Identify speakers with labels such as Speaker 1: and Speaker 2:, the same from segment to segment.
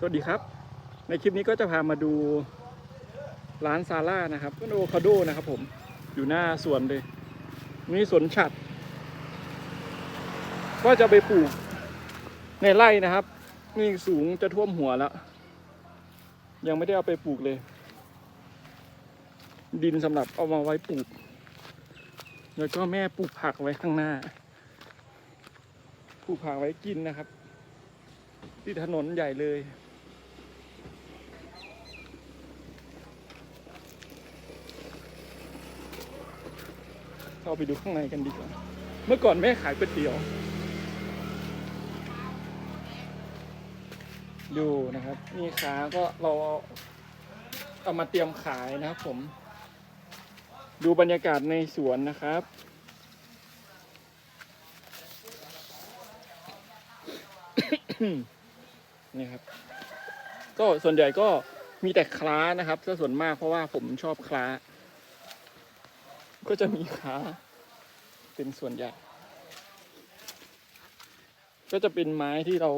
Speaker 1: สวัสดีครับ ในคลิปนี้ก็จะพามาดูร้านซาร่านะครับก็โอคาโดนะครับผมอยู่หน้าสวนเลยนี่สวนฉัด ก็จะไปปลูกในไร่นะครับ นี่สูงจะท่วมหัวแล้ว ยังไม่ได้เอาไปปลูกเลย ดินสำหรับเอามาไว้ปลูก แล้วก็แม่ปลูกผักไว้ข้างหน้าปลูกผักไว้กินนะครับที่ถนนใหญ่เลย เข้าไปดูข้างในกันดีกว่า เมื่อก่อนแม่ขายก๋วยเตี๋ยว ดูนะครับนี่ขาก็เราเอามาเตรียมขายนะครับผม ดูบรรยากาศในสวนนะครับนี่ครับ ก็ส่วนใหญ่ก็มีแต่คล้านะครับก็ส่วนมากเพราะว่าผมชอบคล้า ก็จะมีคล้าเป็นส่วนใหญ่ ก็จะเป็นไม้ที่เรา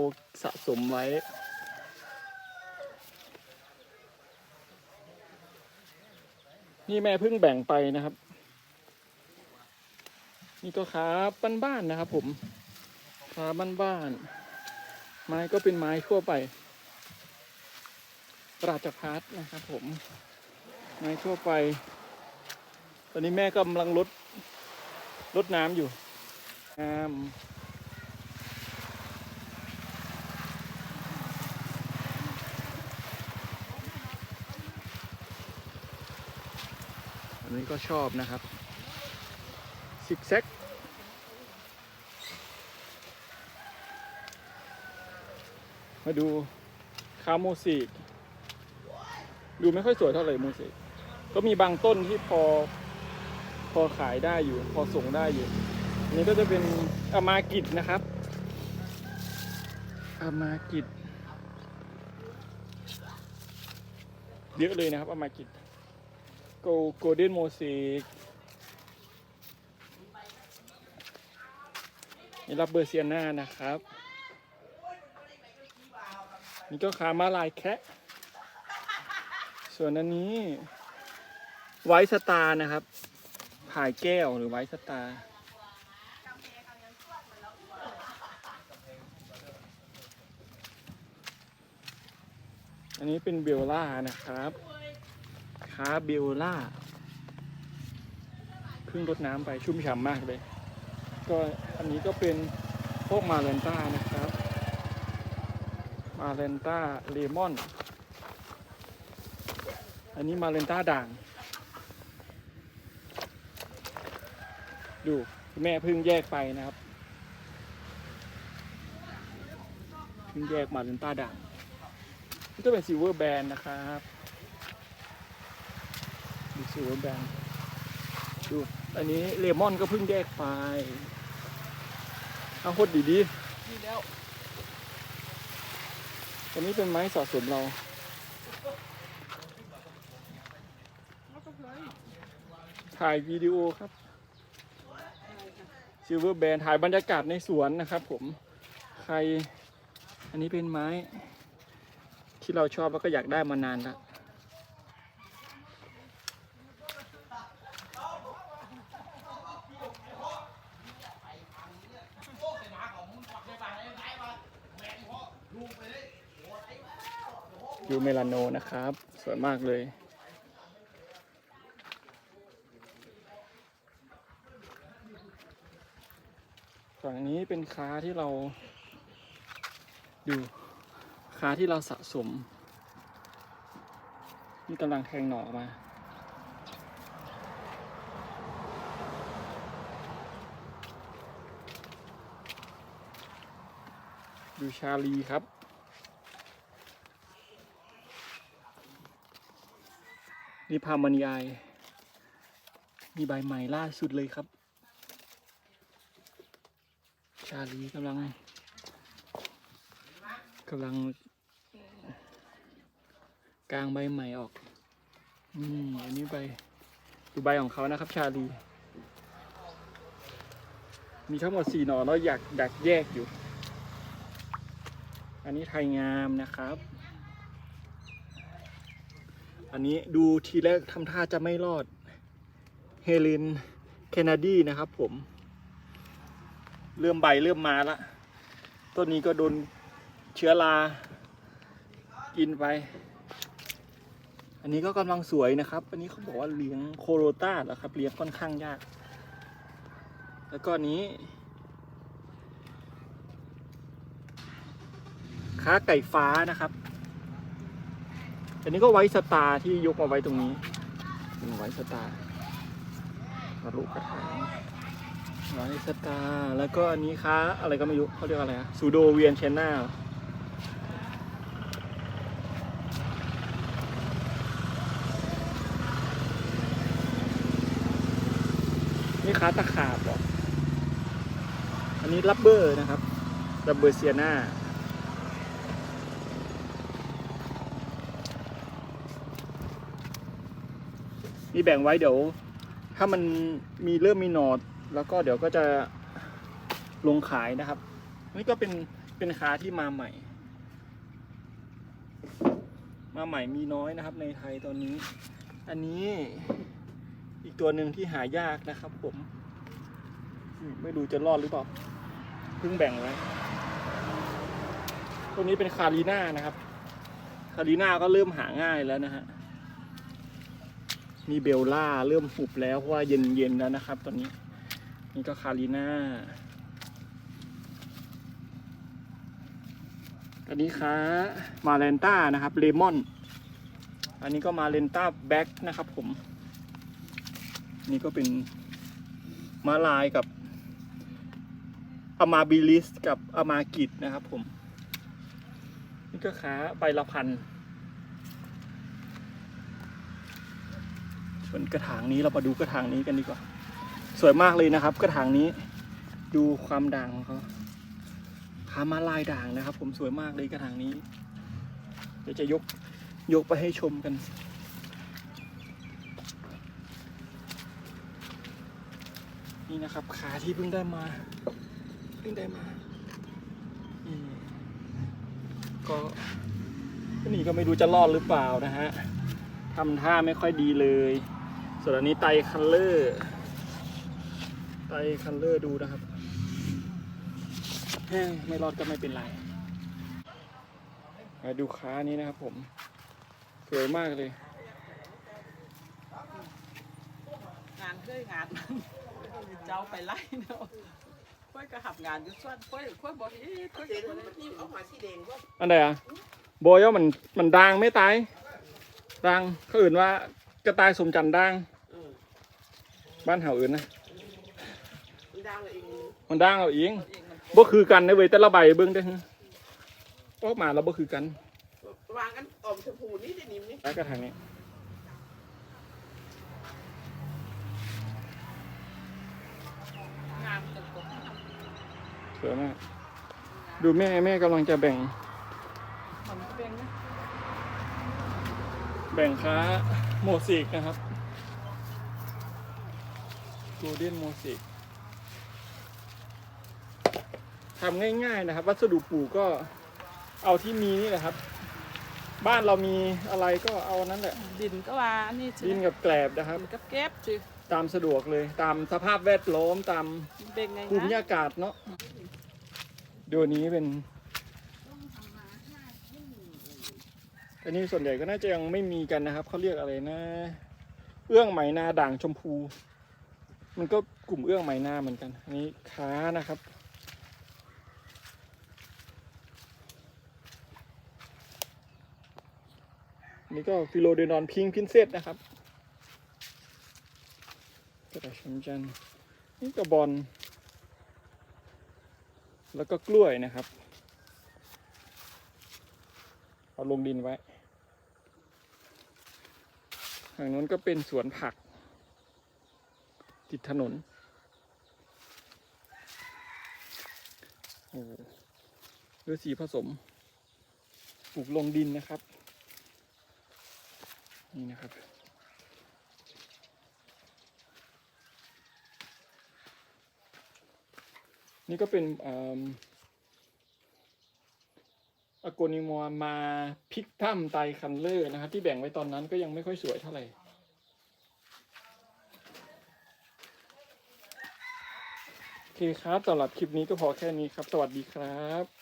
Speaker 1: สะสมไว้ นี่แม่เพิ่งแบ่งไปนะครับ นี่ก็ขาบ้านๆนะครับผมขาบ้านๆไม้ก็เป็นไม้ทั่วไปราชพัฒนะครับผมไม้ทั่วไป ตอนนี้แม่กำลังลดลดน้ำอยู่น้ำอันนี้ก็ชอบนะครับซิกแซกมาดูคาโมซิกดูไม่ค่อยสวยเท่าไหร่โมเสกก็มีบางต้นที่พอ พอขายได้อยู่ พอส่งได้อยู่นนี้ก็จะเป็นอามากิจนะครับอามากิจเยอะเลยนะครับอามากิจโกโกลเด้นโมเสกนี่รับเบอร์เซียนานะครับ นี่ก็ขามาลายแคะส่วนอันนี้ไวสตาร์นะครับ ผายแก้วหรือไวท์สตาร์อันนี้เป็นเบลล่านะครับคาเบลล่าเพิ่งรดน้ำไปชุ่มฉ่ำมากเลย ก็อันนี้ก็เป็นพวกมาเลนต้านะครับ มาเลนต้าเลมอน อันนี้มาเลนต้าด่าง ดูแม่เพิ่งแยกไปนะครับเพิ่งแยกมาเลนต้าด่างนี่ก็เป็นซิลเวอร์แบนนะครับดูซิลเวอร์แบนดูอันนี้เลมอนก็เพิ่งแยกไปเอาโคตรดีดี
Speaker 2: นี่แล้ว
Speaker 1: ๆอันนี้เป็นไม้สะสมเรา
Speaker 2: ไม่ต้องเลย
Speaker 1: ถ่ายวิดีโอครับ ซิลเวอร์แบนถ่ายบรรยากาศในสวนนะครับ ผมใคร อันนี้เป็นไม้ ที่เราชอบแล้วก็อยากได้มานานล้วอยู่เมลานโนนะครับ สวยมากเลย ฝั่งนี้เป็นค้าที่เราดูค้าที่เราสะสมนี่กำลังแทงหน่อมา ดูชาลีครับนี่พามานีไอมีใบใหม่ล่าสุดเลยครับ ชาลีกำลังกำลังกลางใบใหม่ออก อืมอันนี้ใบดูใบของเขานะครับ ชาลี มีทั้งหมดสี่หน่อแล้วอยากอยากแยกอยู่ อันนี้ไทยงามนะครับ อันนี้ดูทีแรกทำท่าจะไม่รอด เฮเลนเคนนดีนะครับผม เริ่มใบเริ่มมาละต้นนี้ก็โดนเชื้อรา กินไป อันนี้ก็กำลังสวยนะครับ อันนี้เขาบอกว่าเลี้ยงโคโรต้าเหรอครับ เลี้ยงค่อนข้างยาก แล้วก็นนี้ค้าไก่ฟ้านะครับ อันนี้ก็ไว้สตาร์ที่ยกมาไว้ตรงนี้เป็นไว้สตาร์ระลุกกระถาง ไว้สตาร์แล้วก็อันนี้ค้าอะไรก็ไม่รู้เขาเรียกอะไรอะซูโดเวียนเชน่านี่ค้าตะขาบหรออันนี้รับเบอร์นะครับรับเบอร์เซียนามีแบ่งไว้เดี๋ยว ถ้ามันมีเริ่มมีหนอด แล้วก็เดี๋ยวก็จะลงขายนะครับ นี่ก็เป็นเป็นค้าที่มาใหม่ มาใหม่มีน้อยนะครับ ในไทยตอนนี้ อันนี้อีกตัวหนึ่งที่หายากนะครับ ผม ไม่รู้จะรอดหรือเปล่าเพิ่งแบ่งไว้ตัวนี้เป็นคารีน่านะครับ คารีน่าก็เริ่มหาง่ายแล้วนะฮะนี่เบลล่าเริ่มหุบแล้วเพราะว่าเย็นๆแล้วนะครับ ตอนนี้ นี่ก็คารีน่า อันนี้ค้ามาเลนต้านะครับเลมอน อันนี้ก็มาเลนต้าแบ็กนะครับผม นี่ก็เป็นมาลายกับอามาบิลิสกับอามากิดนะครับผม นี่ก็ค้าใบละพันส่วนกระถางนี้เรามาดูกระถางนี้กันดีกว่า สวยมากเลยนะครับ กระถางนี้ ดูความด่างของเขาพามาลายด่างนะครับ ผมสวยมากเลยกระถางนี้ เดี๋ยวจะยกยกไปให้ชมกัน นี่นะครับ ขาที่เพิ่งได้มาเพิ่งได้มาก็นนี่ก็ไม่รู้จะรอดหรือเปล่านะฮะทำท่าไม่ค่อยดีเลย ส่วนอันนี้ไตคัลเลอร์ ไตคัลเลอร์ดูนะครับแห้งไม่รอดก็ไม่เป็นไรมาดูค้านี้นะครับผม สวยมากเลย
Speaker 2: งานเคยงานเจ้าไปไล่เนาะค่อยก็หับงานอยู่ส่วนค่อยค่อยบอกอีค่อย
Speaker 3: เดี๋ยว
Speaker 2: ก็
Speaker 3: มันนี่เอามาสีแดงว่า
Speaker 1: อันใดอะโบยว่ามันมันดังไม่ตายดังเขาอื่นว่ากระต่ายสมจันดังบ้านเห่าอื่นนะ
Speaker 3: มันดังเลยเอง
Speaker 1: มันดังเอาเอง
Speaker 2: เองมัน
Speaker 1: บ่คือกันนะเว้ยแต่ละใบเบิ่งได้อออกมาแล้วบ่คือกัน
Speaker 3: วางกันออมชมพูนี่ได้นิ่มนี่
Speaker 1: แล้วก็ทางนี้
Speaker 2: งานจะกด
Speaker 1: สวยมากดูแม่แม่กำลังจะแบ่ง
Speaker 2: มันก็เป็นนะ
Speaker 1: แบ่งค้าโมซิกนะครับโกลเด้นโมซิก ทำง่ายๆนะครับ วัสดุปลูกก็เอาที่มีนี่แหละครับ บ้านเรามีอะไรก็เอานั้นแหละ
Speaker 2: ดินก็ว่าอันนี่
Speaker 1: ดินกับแกลบนะครับ
Speaker 2: ดินกับแก๊บจือ
Speaker 1: ตามสะดวกเลยตามสภาพแวดล้อมตาม
Speaker 2: เป็นไง
Speaker 1: ภูมิ
Speaker 2: นะ
Speaker 1: อากาศเนาะเดี๋ยวนี้เป็น อันนี้ส่วนใหญ่ก็น่าจะยังไม่มีกันนะครับเขาเรียกอะไรนะ เอื้องไหมนาด่างชมพู มันก็กลุ่มเอื้องไหมนาเหมือนกันอันนี้ค้านะครับ นี่ก็ฟิโลเดนอนพิงพินเซตนะครับกระดาษชมจันนี่ก็บอลแล้วก็กล้วยนะครับ เอาลงดินไว้ทางนู้นก็เป็นสวนผัก ติดถนนโอ้โหเรือสีผสมปลูกลงดินนะครับ นี่นะครับ นี่ก็เป็นอิ่มอโกนิมัวมาพิกทัมไตคันเลอร์นะครับ ที่แบ่งไว้ตอนนั้นก็ยังไม่ค่อยสวยเท่าไหร่โอเคครับสำหรับคลิปนี้ก็พอแค่นี้ครับ สวัสดีครับ